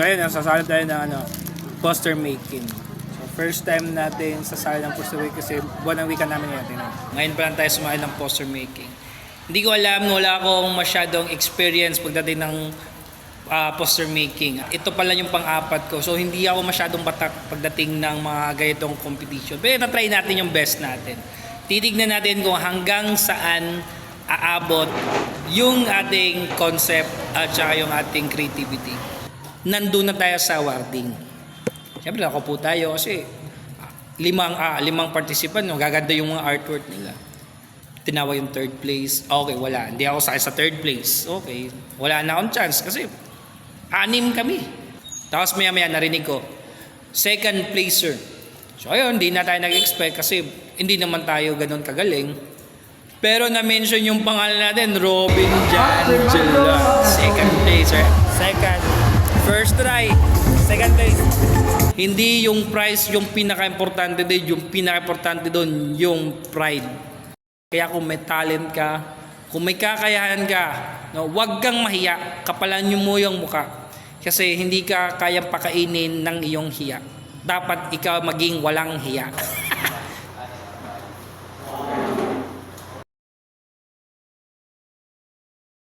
So ayun, sasali tayo ng ano, poster making. So first time natin sasali ng poster making kasi buwan ng wika namin natin. Ngayon pa lang tayo sumali ng poster making. Hindi ko alam, wala akong masyadong experience pagdating ng ah, poster making. Ito pala yung pang-apat ko. So hindi ako masyadong batak pagdating ng mga ganitong competition. Pero na-try natin yung best natin. Titignan natin kung hanggang saan aabot yung ating concept at saka yung ating creativity. Nandun na tayo sa awarding. Siyempre, ako po tayo kasi ah, limang, ah, limang participant, no? gaganda yung mga artwork nila. Tinawa yung third place. Okay, wala. Hindi ako sa sa third place. Okay. Wala na akong chance kasi anim kami. Tapos maya maya narinig ko, second placer. So ayun, hindi na tayo nag-expect kasi hindi naman tayo ganun kagaling. Pero na-mention yung pangalan natin, Robin Jangela. Second placer. Second. First try. Second place. Hindi yung prize yung pinaka-importante doon. Yung pinaka-importante doon, yung pride. Kaya kung may talent ka, kung may kakayahan ka, no, wag kang mahiya, kapalan nyo mo yung muka. Kasi hindi ka kayang pakainin ng iyong hiya. Dapat ikaw maging walang hiya.